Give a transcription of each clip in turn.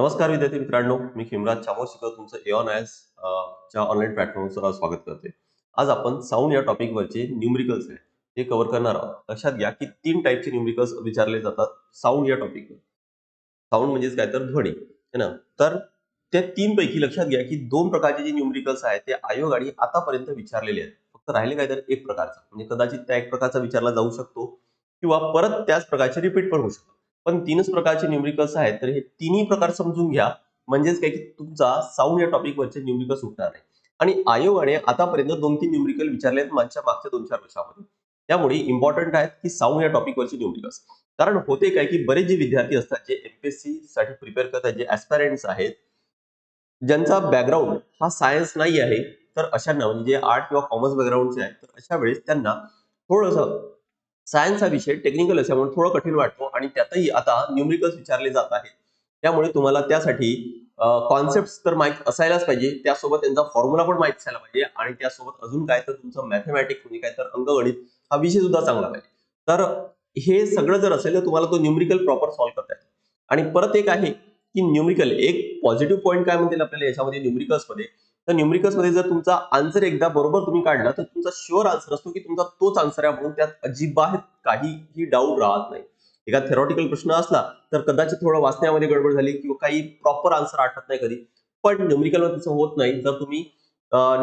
नमस्कार विद्यार्थी मित्रांनो मी खिमराज चामोशीकर तुमचं एऑन आयस च्या ऑनलाईन प्लॅटफॉर्मवर स्वागत करते. आज आपण साऊंड या टॉपिकवरचे न्यूमरिकल्स आहेत ते कव्हर करणार आहोत. लक्षात घ्या की तीन टाईपचे न्यूमरिकल्स विचारले जातात साऊंड या टॉपिकवर साऊंड म्हणजेच काय तर ध्वनी है ना? तर त्या तीन पैकी लक्षात घ्या की दोन प्रकारचे जे न्यूमरिकल्स आहेत ते आयोग आणि आतापर्यंत विचारलेले आहेत. फक्त राहिले काय तर एक प्रकारचा. म्हणजे कदाचित त्या एक प्रकारचा विचारला जाऊ शकतो किंवा परत त्याच प्रकारचे रिपीट पण होऊ शकतो. पण तीनच प्रकारचे न्यूमरिकल्स आहेत तर हे तिन्ही प्रकार समजून घ्या. म्हणजेच काय की तुमचा साऊंड या टॉपिकवरचे न्यूमरिकल सुटणार नाही आणि आयोगाने आतापर्यंत दोन तीन न्यूमरिकल विचारले आहेत मागच्या मागच्या दोन चार वर्षामध्ये. त्यामुळे इम्पॉर्टंट आहेत की साऊंड या टॉपिकवरचे न्यूमरिकल्स कारण होते काय की बरेच जे विद्यार्थी असतात जे एमपीएससी साठी प्रिपेअर करतात जे ऍस्पायरंट्स आहेत ज्यांचा बॅकग्राऊंड हा सायन्स नाही आहे तर अशांना म्हणजे आर्ट किंवा कॉमर्स बॅकग्राऊंडचे आहेत तर अशा वेळेस त्यांना थोडंसं सायन्स हा विषय टेक्निकल असल्यामुळे थोडं कठीण वाटतो आणि त्यातही आता न्यूमरिकल्स विचारले जात आहेत. त्यामुळे तुम्हाला त्यासाठी कॉन्सेप्ट तर माहीत असायलाच पाहिजे. त्यासोबत त्यांचा फॉर्म्युला पण माहीत असायला पाहिजे आणि त्यासोबत अजून काय तर तुमचं मॅथमॅटिक्स म्हणजे काय तर अंकगणित हा विषय सुद्धा चांगला पाहिजे. तर हे सगळं जर असेल तर तुम्हाला तो न्यूमरिकल प्रॉपर सॉल्व्ह करता येईल. आणि परत एक आहे की न्यूमरिकल एक पॉझिटिव्ह पॉईंट काय म्हणतील आपल्याला याच्यामध्ये न्यूमरिकल्समध्ये? तर न्यूमरिकल्समध्ये जर तुमचा आन्सर एकदा बरोबर तुम्ही काढला तर तुमचा शुअर आन्सर असतो की तुमचा तोच आन्सर आहे म्हणून त्यात अजिबात काहीही डाऊट राहत नाही. एका थेरॉटिकल प्रश्न असला तर कदाचित थोडं वाचण्यामध्ये गडबड झाली किंवा काही प्रॉपर आन्सर आठवत नाही कधी. पण न्यूमरिकल तसं होत नाही. जर तुम्ही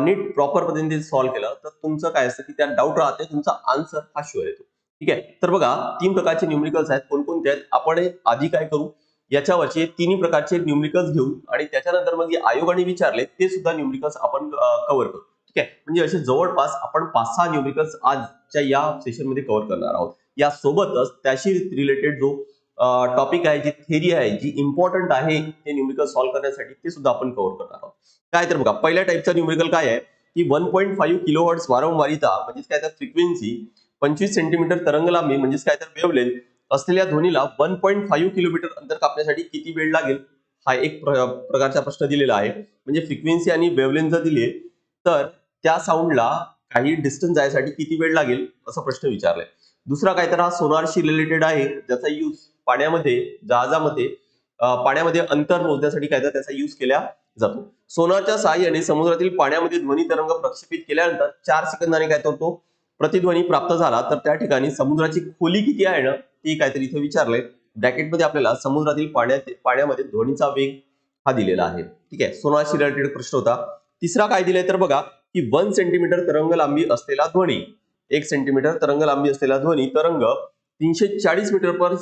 नीट प्रॉपर पद्धतीने सॉल्व्ह केलं तर तुमचं काय असतं की त्यात डाऊट राहते तुमचा आन्सर हा शुअर येतो. ठीक आहे? तर बघा तीन प्रकारचे न्यूमरिकल्स आहेत. कोणकोणते आहेत? आपण आधी काय करू? याच्यावरचे तिन्ही प्रकारचे न्यूमरिकल्स घेऊ आणि त्याच्यानंतर मग जे आयोगाने विचारले ते सुद्धा न्यूमरिकल्स आपण कव्हर करू. ठीक आहे? म्हणजे असे जवळपास आपण पाच सहा न्यूमरिकल्स आजच्या या सेशनमध्ये कव्हर करणार आहोत. या सोबतच त्याशी रिलेटेड जो टॉपिक आहे जी थेरी आहे जी इम्पॉर्टंट आहे ते न्यूमरिकल सॉल्व्ह करण्यासाठी ते सुद्धा आपण कव्हर करणार आहोत. काय तर बघा पहिल्या टाईपचा न्यूमरिकल काय आहे? की one point five kilo hertz वारंवारिता म्हणजेच काय तर फ्रिक्वेन्सी पंचवीस सेंटीमीटर तरंगलांबी म्हणजेच काय तर वेवलेन असलेल्या ध्वनीला वन पॉईंट फाईव्ह किलोमीटर अंतर कापण्यासाठी किती वेळ लागेल? हा एक प्र- प्रकारचा प्रश्न दिलेला आहे. म्हणजे फ्रिक्वेन्सी आणि वेवलेन जर दिली तर त्या साऊंडला काही डिस्टन्स जायसाठी किती वेळ लागेल? असा प्रश्न विचारलाय. दुसरा काय तर हा सोनारशी रिलेटेड आहे. ज्याचा यूज पाण्यामध्ये जहाजामध्ये पाण्यामध्ये अंतर मोजण्यासाठी काय तर त्याचा यूज केला जातो. सोनारच्या सहाय्याने समुद्रातील पाण्यामध्ये ध्वनी तरंग प्रक्षेपित केल्यानंतर चार सेकंदाने काय तर तो प्रतिध्वनी प्राप्त झाला तर त्या ठिकाणी समुद्राची खोली किती आहे ना ती काहीतरी इथे विचारलंय. ब्रॅकेटमध्ये आपल्याला समुद्रातील पाण्यात पाण्यामध्ये ध्वनीचा वेग हा दिलेला आहे. ठीक आहे सोनाशी रिलेटेड प्रश्न होता. तिसरा काय दिलाय तर बघा की वन सेंटीमीटर तरंग लांबी असलेला ध्वनी एक सेंटीमीटर तरंग लांबी असलेला ध्वनी तरंग तीनशे चाळीस मीटर पर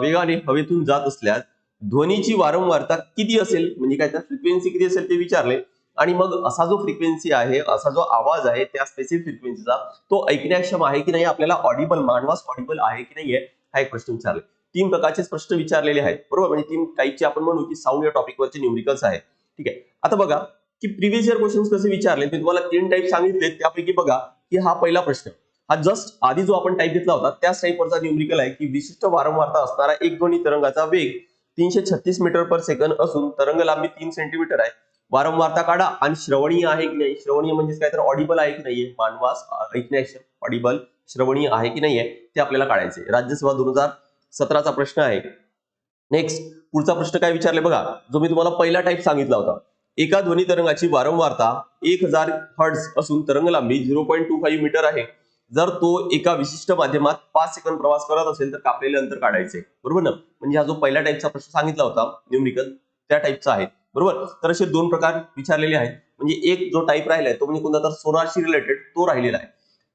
वेगाने हवेतून जात असल्यास ध्वनीची वारंवारता किती असेल? म्हणजे काय तर फ्रिक्वेन्सी किती असेल ते विचारले आणि मग असा जो फ्रिक्वेन्सी आहे असा जो आवाज आहे त्या स्पेसिफिक फ्रिक्वेन्सीचा तो ऐकण्याक्षम आहे की नाही आपल्याला ऑडिबल मानवास ऑडिबल आहे की नाही हा एक प्रश्न विचारले. तीन प्रकारचे प्रश्न विचारलेले आहेत बरोबर? म्हणजे तीन टाईपचे आपण म्हणू की साऊंड या टॉपिकवरचे न्यूमरिकल्स आहे ठीक आहे? आता बघा की प्रिव्हियस इयर क्वेश्चन कसे विचारले? मी तुम्हाला तीन टाईप सांगितले त्यापैकी बघा की हा पहिला प्रश्न. हा जस्ट आधी जो आपण टाईप घेतला होता त्याच टाईपवरचा न्यूमरिकल आहे की विशिष्ट वारंवारता असणारा एक ध्वनी तरंगाचा वेग तीनशे छत्तीस मीटर पर सेकंद असून तरंग लांबी तीन सेंटीमीटर आहे. वारंवारता काढा. आणि श्रवणीय आहे की नाही? श्रवणीय म्हणजेच काय तर ऑडिबल आहे की नाहीये? मानवास ऐकण्यास ऑडिबल श्रवणीय आहे की नाहीये? ते आपल्याला काढायचे राज्यसभा दोन हजार सतराचा प्रश्न आहे. नेक्स्ट पुढचा प्रश्न काय विचारले बघा. जो मी तुम्हाला पहिला टाईप सांगितला होता. एका ध्वनी तरंगाची वारंवारता एक हजार हर्ट्स असून तरंग लांबी zero point two five metre आहे. जर तो एका विशिष्ट माध्यमात पाच सेकंद प्रवास करत असेल तर कापलेले अंतर काढायचे बरोबर ना? म्हणजे हा जो पहिला टाईपचा प्रश्न सांगितला होता न्यूमरिकल त्या टाईपचा आहे. बरोबर? तर असे दोन प्रकार विचारलेले आहेत. म्हणजे एक जो टाईप राहिलाय तो म्हणजे कोणता? तर सोनारशी रिलेटेड तो राहिलेला आहे.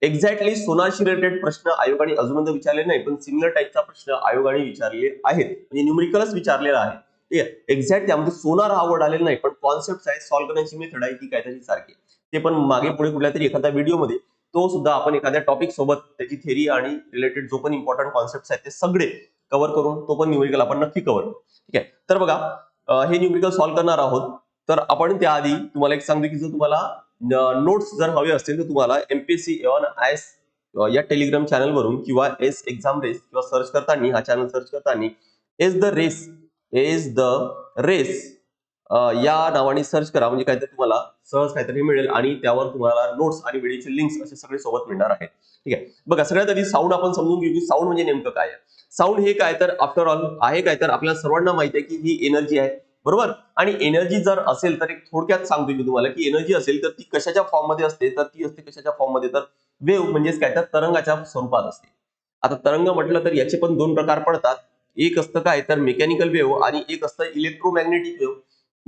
एक्झॅक्टली सोनारशी रिलेटेड प्रश्न आयोगाने अजूनपर्यंत विचारले नाही पण सिमिलर टाईपचा प्रश्न आयोगाने विचारले आहेत. म्हणजे न्यूमरिकलच विचारलेला आहे. ठीक आहे? एक्झॅक्ट त्यामध्ये सोनार हा वर्ड आलेला नाही पण कॉन्सेप्ट आहे सॉल्व्ह करण्याची मेथड आहे ती काहीतरी सारखी. ते पण मागे पुढे कुठल्या तरी एखाद्या व्हिडिओमध्ये तो सुद्धा आपण एखाद्या टॉपिक सोबत त्याची थेरी आणि रिलेटेड जो पण इम्पॉर्टंट कॉन्सेप्ट आहेत ते सगळे कव्हर करून तो पण न्यूमरिकल आपण नक्की कव्हर ठीक आहे? तर बघा हे न्यूमरिकल सॉल्व्ह करणार आहोत. तर आपण त्याआधी तुम्हाला एक सांगतो की जर तुम्हाला नोट्स जर हवे असतील तर तुम्हाला एमपीएससी ऑन आय एस या टेलिग्राम चॅनलवरून किंवा एस एक्झाम रेस किंवा सर्च करताना हा चॅनल सर्च करताना ace the race ace the race या नावाने सर्च करा. म्हणजे काहीतरी तुम्हाला सहज काहीतरी मिळेल आणि त्यावर तुम्हाला नोट्स आणि व्हिडिओचे लिंक्स असे सगळे सोबत मिळणार आहेत. ठीक आहे? बघा सगळ्यात आधी साऊंड आपण समजून घेऊ की साऊंड म्हणजे नेमकं काय आहे. साऊंड हे काय तर आफ्टर ऑल आहे काय तर. आपल्याला सर्वांना माहिती आहे की ही एनर्जी आहे. बरोबर? आणि एनर्जी जर असेल तर एक थोडक्यात सांगतो मी तुम्हाला की एनर्जी असेल तर ती कशाच्या फॉर्ममध्ये असते? तर ती असते कशाच्या फॉर्ममध्ये? तर वेव्ह म्हणजेच काय? तर तरंगाच्या स्वरूपात असते. आता तरंग म्हटलं तर याचे पण दोन प्रकार पडतात. एक असतं काय? तर मेकॅनिकल वेव्ह आणि एक असतं इलेक्ट्रोमॅग्नेटिक वेव्ह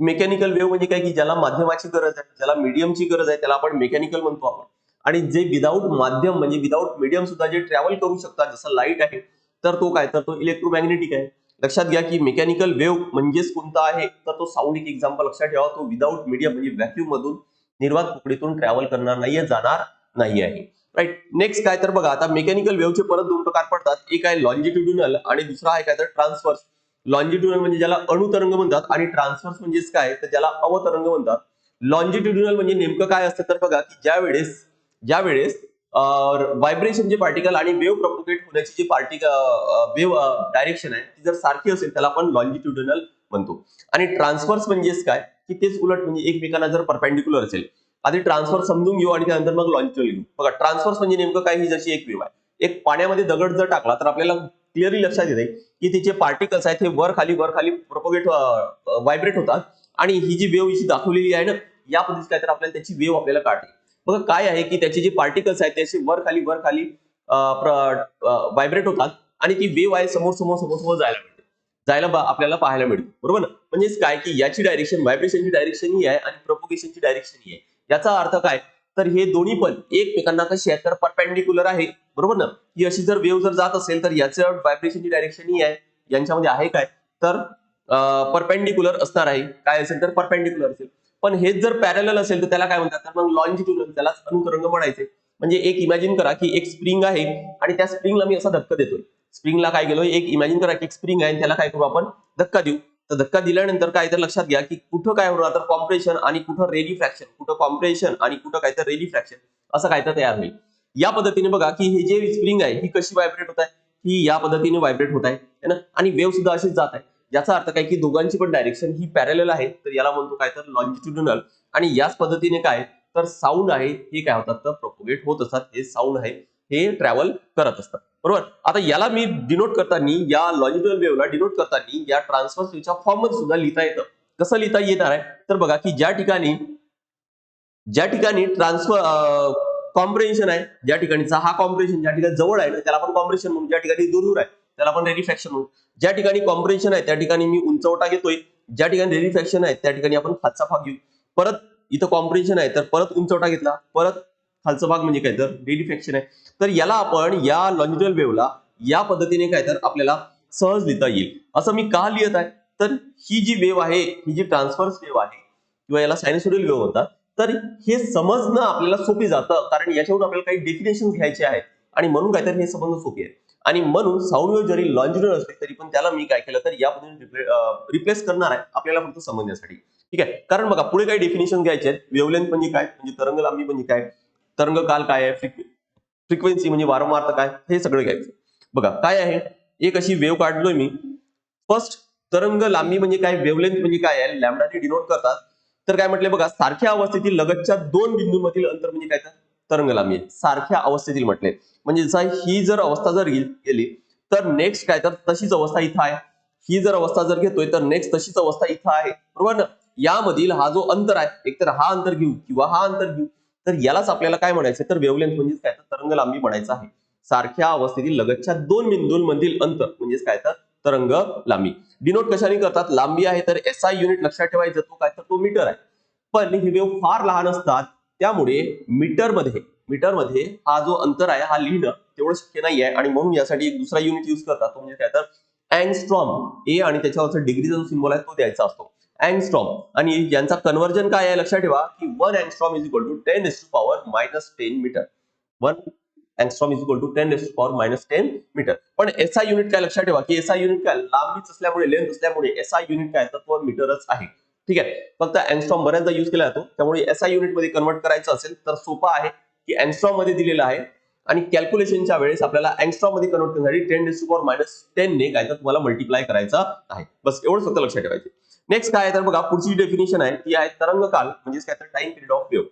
मेकॅनिकल वेव्ह म्हणजे काय? की ज्याला माध्यमाची गरज आहे ज्याला मीडियमची गरज आहे त्याला आपण मेकॅनिकल म्हणतो आपण. आणि जे विदाऊट माध्यम म्हणजे विदाऊट मीडियम सुद्धा जे ट्रॅव्हल करू शकतात जसं लाइट आहे तर तो काय? तर तो इलेक्ट्रोमॅग्नेटिक आहे. लक्षात घ्या की मेकॅनिकल वेव्ह म्हणजेच कोणता आहे? तर तो साऊंड एक एक्झाम्पल लक्षात ठेवा. तो विदाऊट मीडियम म्हणजे व्हॅक्यूम मधून निर्वात पोकळीतून ट्रॅव्हल करणार नाहीये जाणार नाही आहे राईट नेक्स्ट काय? तर बघा आता मेकॅनिकल वेव्हचे परत दोन प्रकार पडतात. एक आहे लॉन्जिट्युडिनल आणि दुसरा आहे काय? तर ट्रान्सफर्स लॉन्जिट्युडिनल म्हणजे ज्याला अणुतरंग म्हणतात आणि ट्रान्सफर्स म्हणजेच काय? तर ज्याला अवतरंग म्हणतात. लॉन्जिट्युडिनल म्हणजे नेमकं काय असतं? तर बघा की ज्या वेळेस ज्या वेळेस व्हायब्रेशन जे पार्टिकल आणि वेव्ह प्रपोगेट होण्याची जी पार्टिकल वेव्ह डायरेक्शन आहे ती जर सारखी असेल त्याला आपण लॉन्जिट्युडनल म्हणतो. आणि ट्रान्सफर्स म्हणजेच काय? की तेच उलट म्हणजे एकमेकांना जर परपेंडिक्युलर असेल आधी ट्रान्सफर समजून घेऊ आणि त्यानंतर मग लॉन्जिट्युडल घेऊ. बघा ट्रान्सफर्स म्हणजे नेमकं काय? ही जशी एक वेव्ह आहे. एक पाण्यामध्ये दगड जर टाकला तर आपल्याला क्लिअरली लक्षात येते की तिचे पार्टिकल्स आहेत हे वर खाली वर खाली प्रोपोगेट व्हायब्रेट होतात. आणि ही जी वेव्ह जी दाखवलेली आहे ना या पद्धतीत काय तर आपल्याला त्याची वेव्ह आपल्याला काढते. बघा काय आहे की त्याचे जे पार्टिकल्स आहेत त्याचे वर खाली वर खाली व्हायब्रेट होतात आणि ती वेव्ह आहे समोर समोर समोर समोर जायला मिळते. जायला बा- आपल्याला पाहायला मिळते. बरोबर ना? म्हणजेच काय की याची डायरेक्शन व्हायब्रेशनची डायरेक्शन ही आहे आणि प्रपोगेशनची डायरेक्शन ही आहे. याचा अर्थ काय? तर हे दोन्ही पण एकमेकांना कशी आहे तर परपेंडिक्युलर आहे. बरोबर ना? ही अशी जर वेव्ह जर जात असेल तर याचं व्हायब्रेशनची डायरेक्शन ही आहे. यांच्यामध्ये आहे काय? तर परपेंडिक्युलर असणार आहे. काय असेल तर परपेंडिक्युलर असेल. पण हेच जर पॅरल असेल तर त्याला काय म्हणतात? तर मग लॉन्जिट्युडल त्याला अनुतरंग म्हणायचे. म्हणजे एक इमॅजिन करा की एक स्प्रिंग आहे आणि त्या स्प्रिंगला मी असा धक्का देतोय. स्प्रिंगला काय गेलो एक इमॅजिन करा की एक स्प्रिंग आहे आणि त्याला काय करू आपण? धक्का देऊ. तर धक्का दिल्यानंतर काय तर लक्षात घ्या की कुठं काय होणार? तर कॉम्प्रेशन आणि कुठं रेली फ्रॅक्शन कुठं कॉम्प्रेशन आणि कुठं काय तर रेली फ्रॅक्शन असं काय तर तयार होईल. या पद्धतीने बघा की हे जे स्प्रिंग आहे ही कशी व्हायब्रेट होत आहे? ही या पद्धतीने व्हायब्रेट होत आहे. ना? आणि वेव्ह सुद्धा अशीच जात आहे. याचा अर्थ काय की दोघांची पण डायरेक्शन ही पॅरेल आहे. तर याला म्हणतो काय तर लॉन्जिट्युडनल आणि याच पद्धतीने काय तर साऊंड आहे हे काय होतात तर प्रोपोगेट होत असतात. हे साऊंड आहे हे ट्रॅव्हल करत असतात. बरोबर? आता याला मी डिनोट करताना या लॉजिटल वेव्हला डिनोट करताना या ट्रान्सफर वेव्हच्या फॉर्ममध्ये सुद्धा लिहिता येतं. कसं लिहिता येणार आहे? तर बघा की ज्या ठिकाणी ज्या ठिकाणी ट्रान्सफर कॉम्प्रेन्शन आहे ज्या ठिकाणीचा हा कॉम्प्रेशन ज्या ठिकाणी जवळ आहे ना, त्याला आपण कॉम्प्रेशन म्हणून ज्या ठिकाणी दूर दूर आहे त्याला आपण रेडिफॅक्शन म्हणू. ज्या ठिकाणी कॉम्प्रेशन आहे त्या ठिकाणी मी उंचवटा घेतोय. ज्या ठिकाणी रेडिफॅक्शन आहे त्या ठिकाणी आपण खालचा भाग घेऊ. परत इथं कॉम्प्रेशन आहे तर परत उंचवटा घेतला. परत खालचा भाग म्हणजे काय? तर रेडिफॅक्शन आहे. तर याला आपण या लॉन्जिटल वेव्हला या पद्धतीने काय तर आपल्याला सहज लिहिता येईल. असं मी का लिहित आहे? तर ही जी वेव्ह आहे ही जी ट्रान्सफर्स वेव्ह आहे किंवा याला सायनसोडियल वेव्ह होता तर हे समजणं आपल्याला सोपी जातं. कारण याच्यावरून आपल्याला काही डेफिनेशन घ्यायचे आहेत. आणि म्हणून काहीतरी हे समजणं सोपी आहे. आणि म्हणून साऊंड वेव्ह जरी लॉन्जिट्यूड असली तरी पण त्याला मी काय केलं तर या पद्धतीने रिप्लेस करणार आहे आपल्याला फक्त समजण्यासाठी ठीक आहे? कारण बघा पुढे काही डेफिनेशन घ्यायचे आहेत. वेवलेंथ म्हणजे काय? म्हणजे तरंग लांबी म्हणजे काय? तरंग काल काय आहे? फ्रिक्वेन्सी म्हणजे वारंवारता काय? हे सगळं घ्यायचं. बघा काय आहे? एक अशी वेव काढलोय मी. फर्स्ट तरंग लांबी म्हणजे काय? वेवलेंथ म्हणजे काय आहे? लॅमडाने डिनोट करतात. तर काय म्हटले बघा सारख्या अवस्थेतील लगतच्या दोन बिंदूंमधील अंतर म्हणजे काय तर? तरंगलांबी सारख्या अवस्थेतील म्हटले. म्हणजे जसं ही जर अवस्था जर गेली तर नेक्स्ट काय? तर तशीच अवस्था इथं आहे. ही जर अवस्था जर घेतोय तर नेक्स्ट तशीच अवस्था इथं आहे. बरोबर ना? यामधील हा जो अंतर आहे एकतर हा अंतर घेऊ किंवा हा अंतर घेऊ तर यालाच आपल्याला काय म्हणायचं तर वेवलेंथ म्हणजेच काय? तर तरंग लांबी म्हणायचं आहे. सारख्या अवस्थेतील लगतच्या दोन बिंदूंमधील अंतर म्हणजेच काय? तर तरंग लांबी डिनोट कशाने करतात? लांबी आहे तर एस आय युनिट लक्षात ठेवायचं. तो काय? तर तो मीटर आहे. पण ही वेव्ह फार लहान असतात त्यामुळे मीटरमध्ये मीटरमध्ये हा जो अंतर आहे हा लिहिणं तेवढं शक्य नाही आहे आणि म्हणून यासाठी एक दुसरा युनिट युज करतात. तो म्हणजे काय तर अँगस्ट्रॉम ए आणि त्याच्यावरचा डिग्रीचा जो सिम्बॉल आहे तो द्यायचा असतो. अँगस्ट्रॉम आणि यांचा कन्व्हर्जन काय आहे लक्षात ठेवा की one angstrom is equal to ten raise to power minus ten metre one angstrom is equal to ten raise to power minus ten metre पण एस आय युनिट काय लक्षात ठेवा की एस आय युनिट काय लांबीच असल्यामुळे लेंथ असल्यामुळे S I unit काय तर तो मीटरच आहे. ठीक आहे. फक्त अँगस्ट्रॉम बऱ्याचदा युज केला जातो. त्यामुळे एस आय युनिटमध्ये कन्वर्ट करायचं असेल तर सोपं आहे की अँगस्ट्रॉममध्ये दिलेलं आहे. आणि कॅल्क्युलेशनच्या वेळेस आपल्याला अँगस्ट्रॉममध्ये कन्वर्ट करण्यासाठी ten raise to power minus ten ने काय तर तुम्हाला मल्टिप्लाय करायचं आहे. बस एवढं फक्त लक्षात ठेवायचे. नेक्स्ट काय तर बघा पुढची डेफिनेशन आहे ती आहे तरंग काल म्हणजेच काय? तर time period of wave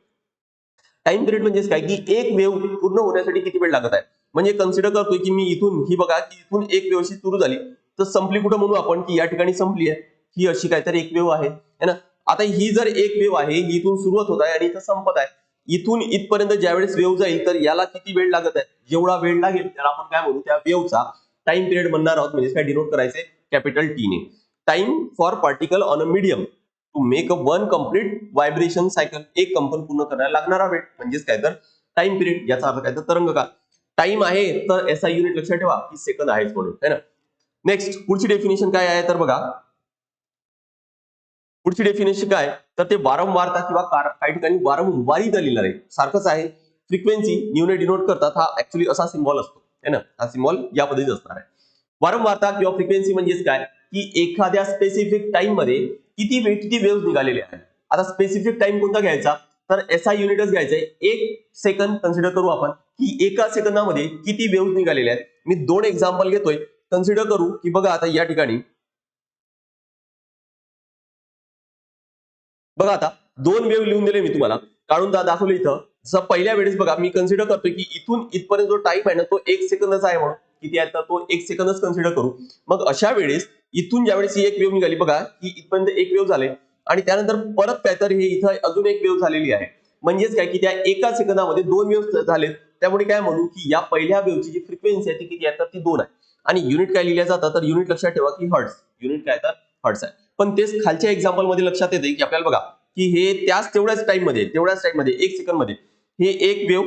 time period म्हणजेच काय? की एक वेव्ह पूर्ण होण्यासाठी किती वेळ लागत आहे? म्हणजे कन्सिडर करतोय की मी इथून ही बघा की इथून एक वेव्हशी सुरू झाली. तर संपली कुठं म्हणू आपण? की या ठिकाणी संपली आहे. ही अशी काहीतरी एक वेव आहे. है ना? आता ही जर एक वेव आहे ही इथून सुरुवात होत आहे आणि इथं संपत आहे. इथून इथपर्यंत ज्यावेळेस वेव जाईल तर याला किती वेळ लागत आहे? जेवढा वेळ लागेल त्याला आपण काय म्हणू? त्या वेवचा टाइम पिरियड म्हणणार आहोत म्हणजे काय डिनोट करायचे कॅपिटल टी ने. Time for particle on a medium to make a one complete vibration cycle एक कंपन पूर्ण करायला लागणारा वेळ. म्हणजेच काय तर? टाइम पिरियड याचा अर्थ काय तर? तरंग का टाइम आहे तर एस आय युनिट लक्षात ठेवा की सेकंद आहेच म्हणून. है ना? नेक्स्ट पुढची डेफिनेशन काय आहे? तर बघा पुढची डेफिनेशन काय? तर ते वारंवारता किंवा कार- काही ठिकाणी वारंवारी दिलेलं आहे. सारखंच आहे. फ्रिक्वेन्सी न्यूने डिनोट करतात. हा ऍक्च्युली असा सिम्बॉल असतो. है ना? हा सिम्बॉल या पद्धतीत असणार आहे. वारंवारता किंवा फ्रिक्वेन्सी म्हणजेच काय? की एखाद्या स्पेसिफिक टाइममध्ये किती वेळ किती वेव्ह निघालेले आहेत. आता स्पेसिफिक टाइम कोणता घ्यायचा? तर एस आय युनिटच घ्यायचंय एक सेकंद कन्सिडर करू आपण की एका सेकंदामध्ये किती वेव्ह निघालेले आहेत. मी दोन एक्झाम्पल घेतोय. कन्सिडर करू की बघा आता या ठिकाणी बघा आता दोन वेव्ह लिहून दिले मी तुम्हाला. काढून दाखवले दाखवलं इथं. जसं पहिल्या वेळेस बघा मी कन्सिडर करतोय की इथून इथपर्यंत जो टाइम आहे ना तो एक सेकंदचा आहे म्हणून. किती आहे तर तो एक सेकंदच कन्सिडर करू. मग अशा वेळेस इथून ज्यावेळेस ही एक वेव्ह निघाली बघा की इथपर्यंत एक वेव्ह झाले. आणि त्यानंतर परत पॅथर हे इथं अजून एक वेव्ह झालेली आहे. म्हणजेच काय की त्या एका सेकंदामध्ये दोन वेव्ह झालेत. त्यामुळे काय म्हणू की या पहिल्या वेव्हची जी फ्रिक्वेन्सी आहे ती किती आहे तर ती दोन आहे. आणि युनिट काय लिहिल्या जातात तर युनिट लक्षात ठेवा की हर्ट्स युनिट काय तर हर्ट्स आहे. पण तेच खालच्या एक्झाम्पलमध्ये लक्षात येते की आपल्याला बघा की हे त्याच तेवढ्याच टाइममध्ये तेवढ्याच टाइममध्ये एक सेकंडमध्ये हे एक वेव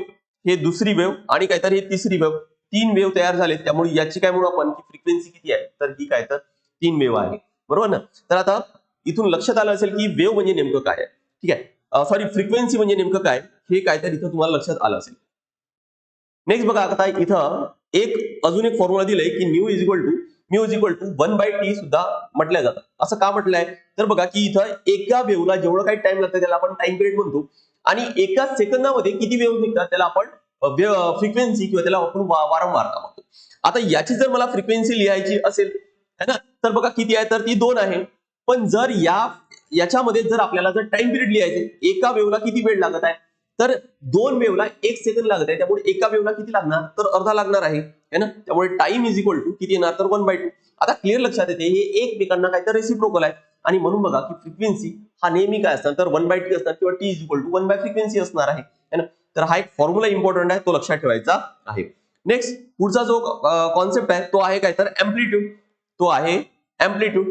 हे दुसरी वेव आणि काहीतरी हे तिसरी वेव तीन वेव तयार झाले त्यामुळे याची काय म्हणू आपण की फ्रिक्वेन्सी किती आहे? तर ही काय? तर तीन वेव आहे. बरोबर ना? तर आता इथून लक्षात आलं असेल की वेव म्हणजे नेमकं काय आहे. ठीक आहे? सॉरी फ्रिक्वेन्सी म्हणजे नेमकं काय? हे काय तर इथं तुम्हाला लक्षात आलं असेल. नेक्स्ट बघा आता इथं एक अजून एक फॉर्म्युला दिलंय की nu is equal to mu is equal to one by T सुद्धा म्हटलं जातं. असं का म्हटलंय? तर बघा की इथं एका वेव्हला जेवढं काही टाइम लागतं त्याला आपण टाइम पिरियड म्हणतो. आणि एका सेकंदामध्ये किती वेव्ह निघतात त्याला आपण फ्रिक्वेन्सी किंवा त्याला आपण वारंवारता म्हणतो. आता याची जर मला फ्रिक्वेन्सी लिहायची असेल है ना? तर बघा किती आहे? तर ती दोन आहे. पण जर या याच्यामध्ये जर आपल्याला जर टाइम पिरियड लिहायचे एका वेव्हला किती वेळ लागत आहे? तर दोन वेवला एक सेकंद लागत आहे त्यामुळे एका वेव्हला किती लागणार? तर अर्धा लागणार आहे ना? त्यामुळे टाइम इज इक्वल टू किती येणार? तर वन बाय टू आता क्लिअर लक्षात येते हे एकमेकांना काय तर रेसिप्रोकल आहे. आणि म्हणून बघा की फ्रिक्वेन्सी हा नेहमी काय असणार? तर वन बाय टी असणार किंवा T is equal to one by frequency असणार आहे ना? तर हा एक फॉर्म्युला इम्पॉर्टंट आहे तो लक्षात ठेवायचा आहे. नेक्स्ट पुढचा जो कॉन्सेप्ट आहे तो आहे काय? तर एम्प्लिट्यूड तो आहे एम्प्लिट्यूड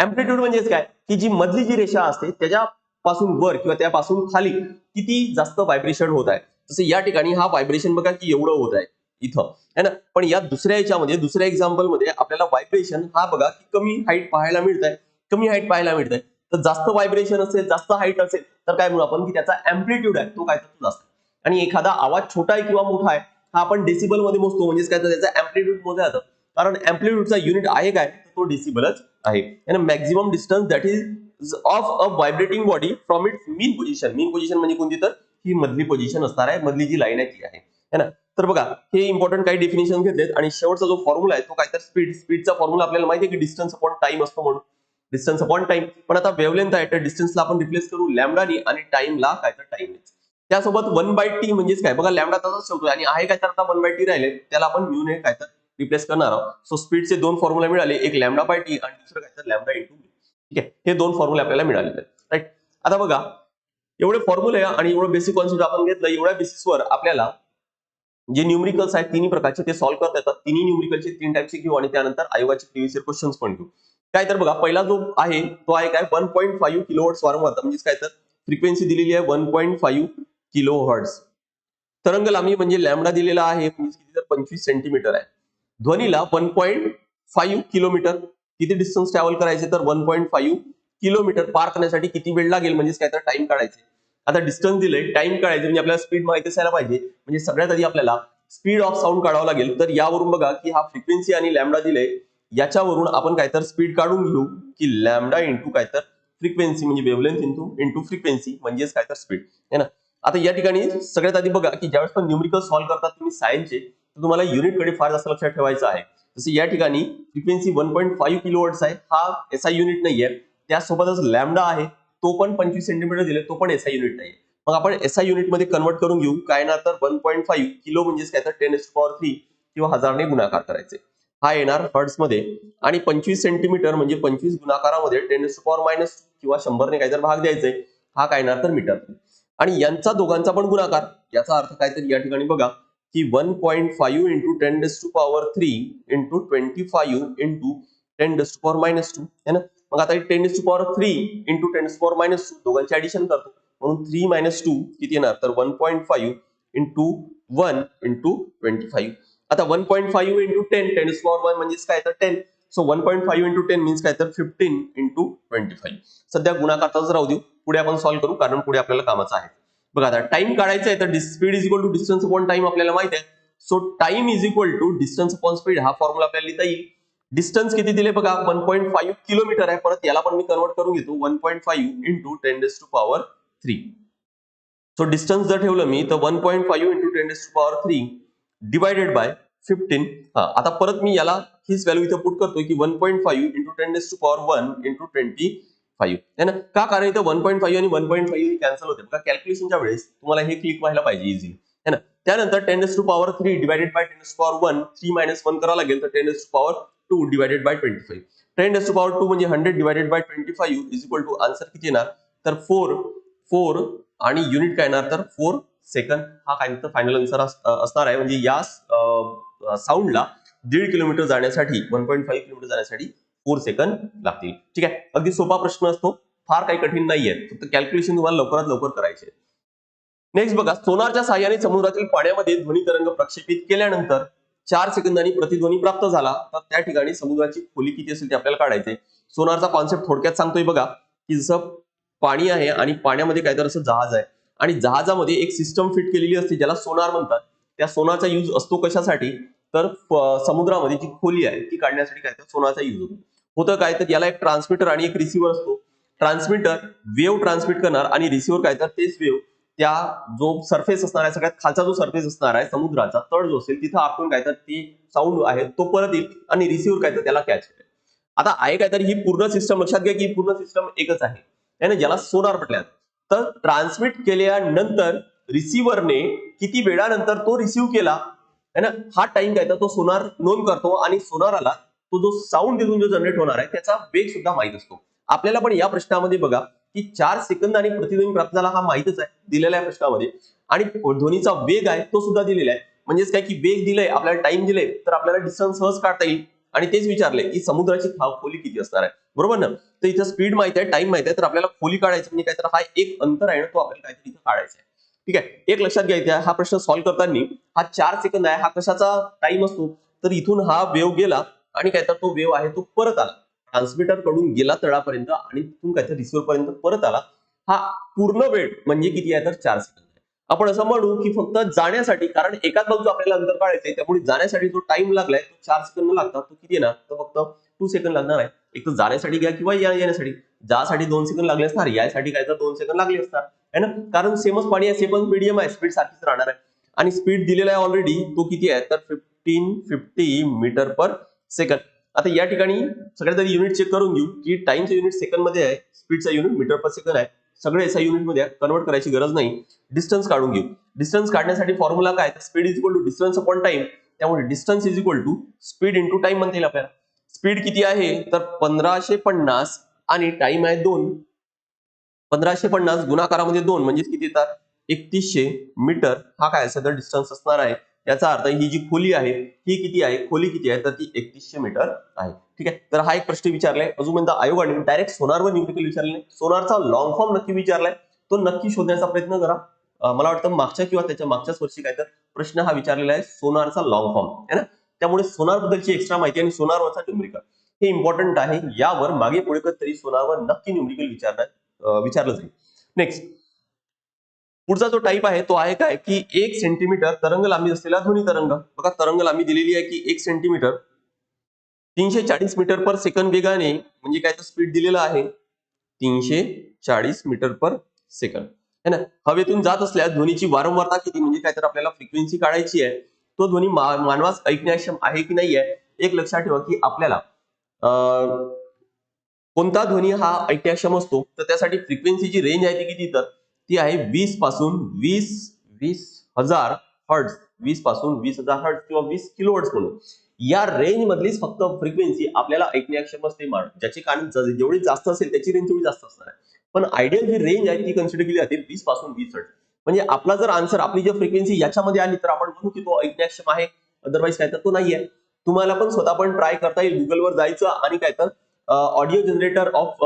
अँप्लिट्यूड म्हणजेच काय? की जी मधली जी रेषा असते त्याच्यापासून वर किंवा त्यापासून खाली किती जास्त व्हायब्रेशन होत आहे. जसं या ठिकाणी हा व्हायब्रेशन बघा की एवढं होत आहे इथं. है ना? पण या दुसऱ्या याच्यामध्ये दुसऱ्या एक्झाम्पलमध्ये आपल्याला व्हायब्रेशन हा बघा की कमी हाईट पाहायला मिळत आहे कमी हाईट पाहायला मिळत आहे तर जास्त व्हायब्रेशन असेल जास्त हाईट असेल तर काय म्हणू आपण की त्याचा अँप्लिट्यूड आहे तो काय तो जास्त आणि एखादा आवाज छोटा आहे किंवा मोठा आहे हा आपण डेसिबलमध्ये मोजतो. म्हणजेच काय तर त्याचा अँप्लिट्यूड मोजला जातं. कारण अँप्लिट्यूडचा युनिट आहे काय? तर तो डेसिबलच आहे maximum distance that is of a vibrating body from its mean position mean position म्हणजे कोणती तर? ही मधली पोझिशन असणार आहे. मधली जी लाईन आहे ती आहे. ना? तर बघा हे इम्पॉर्टंट काही डेफिनेशन घेतलेत आणि शेवटचा जो फॉर्म्युला आहे तो काय तर स्पीड स्पीडचा फॉर्म्युला आपल्याला माहिती आहे की डिस्टन्स अपॉन टाइम असतो म्हणून. डिस्टन्स अपॉन टाइम पण आता वेवलेंथ आहे तर डिस्टन्सला आपण रिप्लेस करू लॅमडानी आणि टाइमला काय तर टाइम त्यासोबत वन बाय टी म्हणजेच काय? बघा लॅमडा तसाच ठेवतोय आणि आहे काय तर आता वन बाय टी राहिले. त्याला आपण म्यूने काय तर रिप्लेस करणार आहोत. सो स्पीडचे दोन फॉर्म्युला मिळाले. एक लॅमडा बाय टी आणि दुसरं काय तर लॅमडा इंटू ठीक आहे? हे दोन फॉर्म्युले आपल्याला मिळालेले राईट आता बघा एवढे फॉर्म्युले आणि एवढं बेसिक कॉन्सेप्ट आपण घेतलं एवढ्या बेसिसवर आपल्याला जे न्यूमरिकल्स आहेत तिन्ही प्रकारचे ते सॉल्व्ह करता येतात. तिन्ही न्यूमरिकलचे तीन टाईपचे घेऊ आणि त्यानंतर आयोगाचे प्रिव्हियस इयर क्वेश्चन्स पण घेऊ. काय तर बघा पहिला जो आहे तो आहे काय? वन पॉईंट फाईव्ह किलोवर्ट्स वारंवारता. म्हणजेच काय तर फ्रिक्वेन्सी दिलेली आहे one point five kilo hertz तरंग लांबी म्हणजे लॅमडा दिलेला आहे. म्हणजे किती तर? पंचवीस सेंटीमीटर आहे. ध्वनीला वन पॉईंट फाईव्ह किलोमीटर किती डिस्टन्स ट्रॅव्हल करायचे? तर वन पॉईंट फाईव्ह किलोमीटर पार करण्यासाठी किती वेळ लागेल? म्हणजेच काय? तर टाइम काढायचे. आता डिस्टन्स दिले टाइम काढायचे म्हणजे आपल्याला स्पीड माहिती असायला पाहिजे. म्हणजे सगळ्यात आधी आपल्याला स्पीड ऑफ साऊंड काढावं लागेल. तर यावरून बघा की हा फ्रिक्वेन्सी आणि लॅमडा दिले याच्यावरून आपण काय तर स्पीड काढून घेऊ की लॅमडा इंटू काय तर फ्रिक्वेन्सी म्हणजे वेवलेंथ इंटू इंटू फ्रिक्वेन्सी म्हणजेच काय तर स्पीड है ना? आता या ठिकाणी सगळ्यात आधी बघा की ज्यावेळेस पण न्यूमरिकल सॉल्व्ह करतात तुम्ही सायन्सचे तर तुम्हाला युनिटकडे फार जास्त लक्षात ठेवायचं आहे. जसं या ठिकाणी frequency one point five kilo hertz आहे. हा एस आय युनिट नाहीये. त्यासोबतच लॅमडा आहे. तो पण पंचवीस सेंटीमीटर दिले तो पण एस आय युनिट नाही मग आपण एस आय युनिटमध्ये कन्वर्ट करून घेऊ. काय ना तर वन पॉईंट फाईव्ह किलो म्हणजेच काय तर टेन एस पॉवर थ्री किंवा हजारने गुणाकार करायचे. हा येणार हर्ट्समध्ये. आणि पंचवीस सेंटीमीटर म्हणजे पंचवीस गुणाकारामध्ये टेन टू पॉवर मायनस किंवा शंभरने काही तर भाग द्यायचे. हा काय येणार तर मीटर आणि यांचा दोघांचा पण गुणाकार. याचा अर्थ काय तर या ठिकाणी बघा. की one point five into ten days to power three into twenty five into ten days to power minus two है ना? मग आता ten days to power three into ten days power minus two दोघांची ऍडिशन करतो. म्हणून three minus two किती येणार? तर one point five into one into twenty five आता one point five into ten ten raise power one म्हणजेच काय? तर ten so one point five into ten means काय? तर फिफ्टीन इंटू ट्वेंटी फाईव्ह सध्या गुणाकारताच राहू देऊ. पुढे आपण सॉल्व्ह करू कारण पुढे आपल्याला कामाचं आहे. बघा आता टाइम तर speed is equal to distance upon time आपल्याला माहिती आहे. So time is equal to distance upon speed हा फॉर्म्युला आपल्याला लिहिता येईल. डिस्टन्स किती दिले बघा? वन पॉईंट किलोमीटर आहे. परत याला कन्वर्ट करून घेतो. One point five into ten raise to power three so distance जर ठेवलं मी, तर one point five into ten raise to power three divided by fifteen हा, आता परत मी याला हीच व्हॅल्यू इथं पुट करतोय की one point five into ten raise to power one into twenty five ना? का? कारण इथं वन पॉईंट फाईव्ह आणि वन पॉईंट फाईव्ह कॅन्सल होते. बघा कॅल्क्युलेशनच्या वेळेस तुम्हाला हे क्लिक व्हायला पाहिजे इझी है ना? त्यानंतर ten to power three divided by ten power one three minus one करावं लागेल तर ten to power two divided by twenty five ten to power two म्हणजे hundred divided by twenty five is equal to answer किती येणार? तर four four आणि unit काय येणार? तर फोर सेकंड हा काय फायनल आन्सर असणार आहे. म्हणजे या साऊंडला दीड किलोमीटर जाण्यासाठी वन पॉईंट फाईव्ह किलोमीटर जाण्यासाठी फोर सेकंद लागतील. ठीक आहे? अगदी सोपा प्रश्न असतो. फार काही कठीण नाहीये. फक्त कॅल्क्युलेशन तुम्हाला लवकरात लवकर करायचे नेक्स्ट बघा सोनारच्या साह्याने समुद्रातील पाण्यामध्ये ध्वनी तरंग प्रक्षेपित केल्यानंतर चार सेकंदांनी प्रतिध्वनी प्राप्त झाला. तर त्या ठिकाणी समुद्राची खोली किती असेल ते आपल्याला काढायचे सोनारचा कॉन्सेप्ट थोडक्यात सांगतोय बघा की जसं पाणी आहे आणि पाण्यामध्ये काहीतरी असं जहाज आहे. आणि जहाजामध्ये एक सिस्टम फिट केलेली असते ज्याला सोनार म्हणतात. त्या सोनारचा यूज असतो कशासाठी? तर समुद्रामध्ये जी खोली आहे ती काढण्यासाठी काय तर सोनारचा यूज होतो. होतं काय तर याला एक ट्रान्समिटर आणि एक रिसिव्हर असतो. ट्रान्समिटर वेव्ह ट्रान्समिट करणार आणि रिसिव्हर काय तर तेच वेव्ह त्या जो सरफेस असणार आहे सगळ्यात खालचा जो सरफेस असणार आहे समुद्राचा तळ जो असेल तिथं आपण काय तर ती साऊंड आहे तो परत येईल आणि रिसिव्हर काय तर त्याला कॅच करेल. आता आहे काय तर ही पूर्ण सिस्टम लक्षात घ्या की ही पूर्ण सिस्टम एकच आहे. ना? ज्याला सोनार म्हटल्यात. तर ट्रान्समिट केल्यानंतर रिसिव्हरने किती वेळानंतर तो रिसिव्ह केला? है ना? हा टाइम काय तर तो सोनार नोंद करतो आणि सोनाराला तो जो साऊंड तिथून जो जनरेट होणार आहे त्याचा वेग सुद्धा माहीत असतो. आपल्याला पण या प्रश्नामध्ये बघा की चार सेकंद आणि प्रतिध्वनी प्राप्त झाला हा माहितच आहे दिलेला आहे प्रश्नामध्ये. आणि ध्वनीचा वेग आहे तो सुद्धा दिलेला आहे. म्हणजेच काय की वेग दिलंय आपल्याला टाइम दिले तर आपल्याला डिस्टन्स सहज काढता येईल. आणि तेच विचारले की समुद्राची खोली किती असणार आहे? बरोबर ना? तर इथं स्पीड माहिती आहे टाइम माहिती आहे तर आपल्याला खोली काढायची म्हणजे काय तर हा एक अंतर आहे ना तो आपल्याला काहीतरी इथं काढायचा आहे. ठीक आहे? एक लक्षात घ्यायचं आहे हा प्रश्न सॉल्व्ह करताना हा चार सेकंद आहे हा कशाचा टाइम असतो? तर इथून हा वेव गेला आणि काय तर तो वेव्ह आहे तो परत आला. ट्रान्समिटरकडून गेला तळापर्यंत आणि तिथून काय तर रिसिव्हर पर्यंत परत आला. हा पूर्ण वेळ म्हणजे किती आहे तर चार सेकंद आपण असं म्हणू की फक्त जाण्यासाठी कारण एकाच बाजूचं आपल्याला अंतर काढायचंय त्यामुळे जाण्यासाठी जो टाइम लागलाय तो चार सेकंद लागतात तो किती येणार? तर फक्त टू सेकंद लागणार आहे. एक तर जाण्यासाठी घ्या किंवा या येण्यासाठी. जासाठी दोन सेकंद लागले असणार यासाठी काय तर दोन सेकंद लागले असणार. है ना? कारण सेमच पाणी आहे सेमच मीडियम आहे स्पीड सारखीच राहणार आहे. आणि स्पीड दिलेला आहे ऑलरेडी तो किती आहे? तर fifteen fifty metre per second आता या ठिकाणी सगळ्यात आधी युनिट चेक करून घेऊ की टाइमचं युनिट सेकंडमध्ये आहे स्पीडचा युनिट मीटर पर सेकंड आहे. सगळे एसआय युनिटमध्ये कन्वर्ट करायची गरज नाही. डिस्टन्स काढून घेऊ. डिस्टन्स काढण्यासाठी फॉर्म्युला काय? Speed is equal to distance upon time त्यामुळे distance is equal to speed into time म्हणता येईल आपल्याला. स्पीड किती आहे? तर पंधराशे पन्नास आणि टाइम आहे दोन. पंधराशे पन्नास गुणाकारामध्ये दोन म्हणजे किती येतात? एकतीसशे मीटर. हा काय असेल तर डिस्टन्स असणार आहे. याचा अर्थ ही जी खोली आहे ही किती आहे? खोली किती आहे? तर ती एकतीसशे मीटर आहे. ठीक आहे? तर हा एक प्रश्न विचारलाय. अजूनपर्यंत आयोगाने डायरेक्ट सोनारवर न्यूमेरिकल विचारले नाही. सोनारचा लॉंग फॉर्म नक्की विचारलाय. तो नक्की शोधण्याचा प्रयत्न करा. मला वाटतं मागच्या किंवा त्याच्या मागच्याच वर्षी काय तर प्रश्न हा विचारलेला आहे सोनारचा लॉंग फॉर्म आहे ना? त्यामुळे सोनार बद्दलची एक्स्ट्रा माहिती आणि सोनारवरचा न्यूमेरिकल हे इम्पॉर्टंट आहे. यावर मागे पुढे तरी सोनारवर नक्की न्यूमेरिकल विचारणार विचारलं जाईल नेक्स्ट पुढचा जो टाईप आहे तो आहे काय? की एक सेंटीमीटर तरंग लांबी असलेला ध्वनी तरंग. बघा तरंग लांबी दिलेली आहे की एक सेंटीमीटर तीनशे चाळीस मीटर पर सेकंद वेगाने म्हणजे काय तर स्पीड दिलेलं आहे. तीनशे चाळीस मीटर पर सेकंद है ना? हवेतून जात असल्या ध्वनीची वारंवारता किती? म्हणजे काय तर आपल्याला फ्रिक्वेन्सी काढायची आहे. तो ध्वनी मानवास ऐकण्याक्षम आहे की नाही आहे एक लक्षात ठेवा की आपल्याला कोणता ध्वनी हा ऐकण्याक्षम असतो? तर त्यासाठी फ्रिक्वेन्सीची रेंज आहे ती किती तर? ती आहे? वीसपासून वीस वीस हजार हर्ट्स वीसपासून वीस हजार हर्ट्स किंवा वीस किलो हर्ट्स म्हणून. या रेंज मधलीच फक्त फ्रिक्वेन्सी आपल्याला ऐकण्याक्षम असते मार ज्याची कारण जेवढी जास्त असेल त्याची रेंज तेवढी जास्त असणार आहे. पण आयडियल जी रेंज आहे ती कन्सिडर केली जाते वीसपासून वीस हर्ट्ज म्हणजे आपला जर आन्सर आपली जर फ्रिक्वेन्सी याच्यामध्ये आली तर आपण म्हणू की तो ऐकण्याक्षम आहे. अदरवाईज काय तर तो नाही आहे तुम्हाला पण स्वतः पण ट्राय करता येईल. गुगलवर जायचं आणि काय तर audio generator of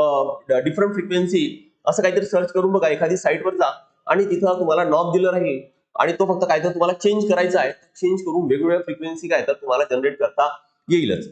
different frequency असं काहीतरी सर्च करून बघा एखादी साईटवर जा आणि तिथं तुम्हाला नॉब दिलं राहील. आणि तो फक्त काय तर तुम्हाला चेंज करायचा आहे चेंज करून वेगवेगळ्या फ्रिक्वेन्सी काय तर तुम्हाला जनरेट करता येईलच.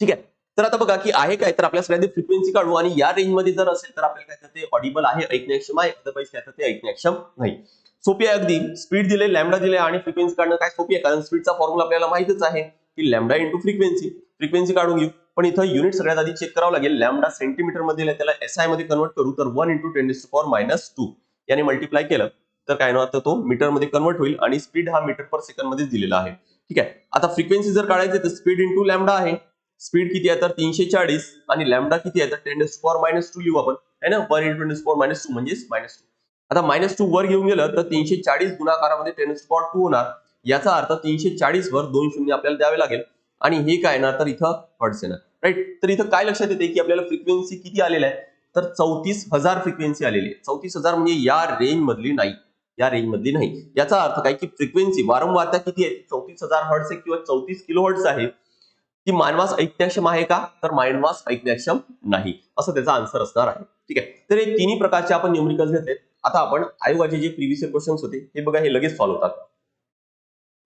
ठीक आहे? तर आता बघा की आहे काय तर आपल्या सगळ्यांनी फ्रिक्वेन्सी काढू आणि या रेंजमध्ये जर असेल तर आपल्याला काय तर ते ऑडिबल आहे ऐकण्याक्षम आहे अदरवाईज काय तर ते ऐकण्याक्षम नाही. सोपी आहे अगदी. स्पीड दिले लॅमडा दिले आणि फ्रिक्वेन्सी काढणं काय सोपी आहे? कारण स्पीडचा फॉर्म्युला आपल्याला माहितच आहे की लॅमडा इंटू फ्रिक्वेन्सी फ्रिक्वेन्सी काढून घेऊ. पण इथं युनिट सगळ्यात आधी चेक करावं लागेल. लॅमडा सेंटीमीटरमध्ये त्याला एस आयमध्ये कन्वर्ट करू तर one into ten power minus two याने मल्टिप्लाय केलं तर काय ना तो मीटरमध्ये कन्वर्ट होईल आणि स्पीड हा मीटर पर सेकंडमध्ये दिलेला आहे. ठीक आहे? आता फ्रिक्वेन्सी जर काढायची तर स्पीड इंटू लॅमडा आहे. स्पीड किती आहे तर तीनशे चाळीस आणि लॅमडा किती आहे तर टेन पॉवर मायनस टू लिहू आपण. आहे ना? One into ten power minus two म्हणजेच मायनस टू आता मायनस टू वर घेऊन गेलं तर तीनशे चाळीस गुणाकारामध्ये टेन पॉवर टू होणार. याचा अर्थ तीनशे चाळीस वर दोन शून्य आपल्याला द्यावे लागेल. आणि हे काय ना तर इथं हर्ट्स येणार राईट तर इथं काय लक्षात येते की आपल्याला फ्रिक्वेन्सी किती आलेल्या आहे? तर चौतीस हजार फ्रिक्वेन्सी आलेली आहे. चौतीस हजार म्हणजे या रेंज मधली नाही. या रेंज मधली नाही. याचा अर्थ काय की फ्रिक्वेन्सी वारंवारता किती आहे? चौतीस हजार हर्ट्स आहे किंवा चौतीस किलो हर्ट्स आहे. ती मानवास ऐकण्याक्षम आहे का? तर मानवास ऐकण्याक्षम नाही. असं त्याचा आन्सर असणार आहे. ठीक आहे? तर हे तिन्ही प्रकारचे आपण न्यूमरिकल्स घेतले आता आपण आयोगाचे जे प्रिव्हियस क्वेश्चन्स होते हे बघा हे लगेच सॉल्व्ह होतात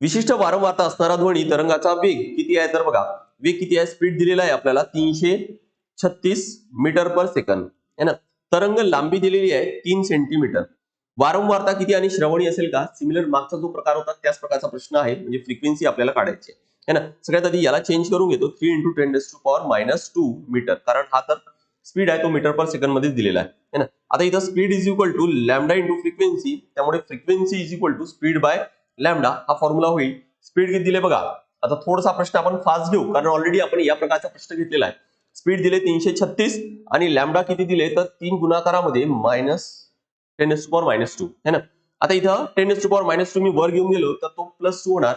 विशिष्ट वारंवारता असणारा ध्वनी तरंगाचा वेग किती आहे? तर बघा वेग किती आहे? स्पीड दिलेला आहे आपल्याला तीनशे छत्तीस मीटर पर सेकंद है ना? तरंग लांबी दिलेली आहे तीन सेंटीमीटर वारंवारता किती आणि श्रवणी असेल का? सिमिलर मागचा जो प्रकार होता त्याच प्रकारचा प्रश्न आहे. म्हणजे फ्रिक्वेन्सी आपल्याला काढायची आहे. ना? सगळ्यात आधी याला चेंज करून घेतो. Three into ten raise to power minus two metre कारण हा तर स्पीड आहे तो मीटर पर सेकंड मध्येच दिलेला आहे. ना? आता इथं speed is equal to lambda into frequency त्यामुळे frequency is equal to speed by lambda हा फॉर्म्युला होईल. स्पीड किती दिले बघा. आता थोडासा प्रश्न आपण फास्ट घेऊ कारण ऑलरेडी आपण या प्रकारचा प्रश्न घेतलेला आहे. स्पीड दिले तीनशे छत्तीस आणि लॅमडा किती दिले तर तीन गुणाकारामध्ये minus ten raise to power minus two है ना? आता इथं ten raise to power minus two मी वर घेऊन गेलो तर तो प्लस टू होणार.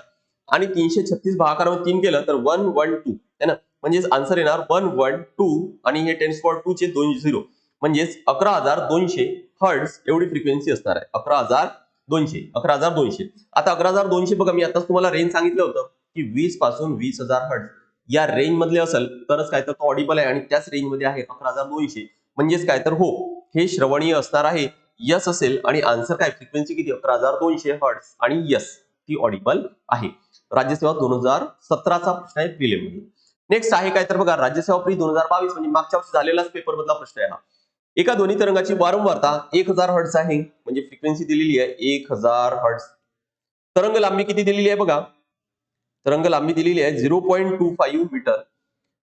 आणि तीनशे छत्तीस भागाकारामध्ये तीन केलं तर वन वन टू है ना? म्हणजेच आन्सर येणार वन वन टू आणि हे टेन पॉवर टू चे दोन झिरो म्हणजेच अकरा हजार दोनशे हर्ड्स एवढी फ्रिक्वेन्सी असणार आहे. अकरा हजार दोनशे अकरा हजार दोनशे. आता अकरा हजार दोनशे बघा मी आताच तुम्हाला रेंज सांगितलं होतं की वीसपासून वीस हजार हर्ट्स या रेंज मधले असेल तरच काय तर तो ऑडिबल आहे आणि त्याच रेंजमध्ये आहे अकरा हजार दोनशे. म्हणजेच काय तर हो हे श्रवणीय असणार आहे. यस असेल आणि आन्सर काय? फ्रिक्वेन्सी किती? अकरा हजार दोनशे हर्ट्स आणि यस ती ऑडिबल आहे. राज्यसेवा दोन हजार सतराचा प्रश्न आहे प्रिलिम नेक्स्ट आहे काय तर बघा राज्यसेवा प्री दोन हजार बावीस म्हणजे मागच्या वर्षी झालेलाच पेपर मधला प्रश्न आहे हा. एका ध्वनी तरंगाची वारंवारता एक हजार हर्ट्स आहे. म्हणजे फ्रिक्वेन्सी दिलेली आहे एक हजार हर्ट्स तरंग लांबी किती दिलेली आहे बघा. तरंग लांबी दिलेली आहे zero point two five metre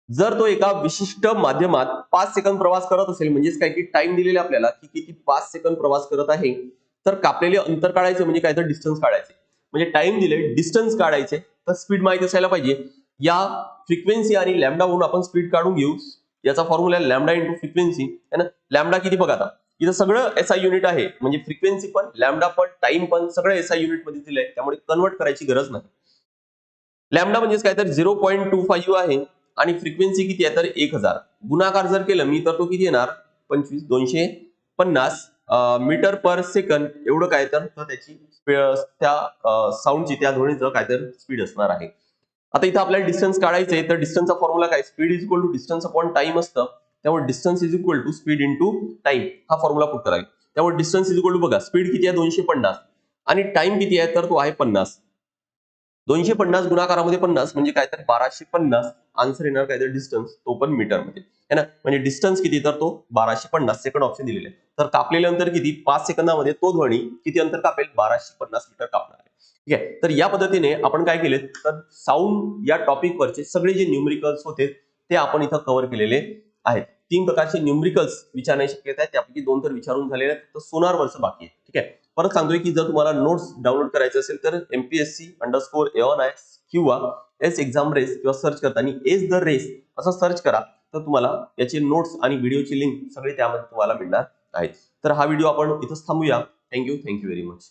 जर तो एका विशिष्ट माध्यमात पाच सेकंद प्रवास करत असेल म्हणजेच काय की टाइम दिलेला आपल्याला की किती पाच सेकंद प्रवास करत आहे तर कापलेले अंतर काढायचे म्हणजे काय तर डिस्टन्स काढायचे. म्हणजे टाइम दिले डिस्टन्स काढायचे तर स्पीड माहिती असायला पाहिजे. या फ्रिक्वेन्सी आणि लॅमडावरून आपण स्पीड काढून घेऊ. याचा फॉर्म्युला लॅमडा इंटू फ्रिक्वेन्सी है ना? लॅमडा किती बघा आता. इथं सगळं एस आय युनिट आहे. म्हणजे फ्रिक्वेन्सी पण लॅमडा पण टाइम पण सगळं एस आय युनिटमध्ये दिलंय. त्यामुळे कन्वर्ट करायची गरज नाही. लॅमडा म्हणजेच काय? तर झिरो पॉईंट टू फाईव्ह आहे आणि फ्रिक्वेन्सी किती आहे? तर एक हजार. गुणाकार जर केलं मी तर तो किती येणार? पंचवीस दोनशे पन्नास मीटर पर सेकंद एवढं काय तर त्याची त्या साऊंडची त्या ध्वनीचं काय तर स्पीड असणार आहे. आता इथं आपल्याला डिस्टन्स काढायचं आहे तर डिस्टन्सचा फॉर्म्युला काय? Speed is equal to distance upon time असतं. त्यामुळे distance is equal to speed into time हा फॉर्म्युला पुट करायचा त्यामुळे डिस्टन्स इज इक्वल टू बघा स्पीड किती आहे? दोनशे पन्नास. आणि टाइम किती आहे? तर तो आहे पन्नास. दोनशे पन्नास गुणाकारामध्ये पन्नास म्हणजे काय? तर बाराशे पन्नास. आन्सर येणार काय? तर डिस्टन्स तो पण मीटरमध्ये है ना? म्हणजे डिस्टन्स किती? तर तो बाराशे पन्नास. सेकंड ऑप्शन दिलेले आहे. तर कापलेल्या अंतर किती? पाच सेकंदामध्ये तो ध्वनी किती अंतर कापेल? बाराशे पन्नास मीटर कापणार ठीक आहे? तर या पद्धतीने आपण काय केले तर साऊंड या टॉपिक वरचे सगळे जे न्यूमरिकल्स होते ते आपण इथं कव्हर केलेले आहेत. तीन प्रकारचे न्यूमरिकल्स विचारण्याची शक्यता आहे त्यापैकी दोन तर विचारून झालेले आहेत. तर सोनार वर्ष बाकी आहे. ठीक आहे? परत सांगतोय की जर तुम्हाला नोट्स डाउनलोड करायचे असेल तर एमपीएससी अंडरस्कोर एन आय किंवा एस एक्झाम रेस किंवा सर्च करताना एस द रेस असं सर्च करा तर तुम्हाला याचे नोट्स आणि व्हिडिओची लिंक सगळे त्यामध्ये तुम्हाला मिळणार आहेत. तर हा व्हिडिओ आपण इथंच थांबूया. Thank you thank you very much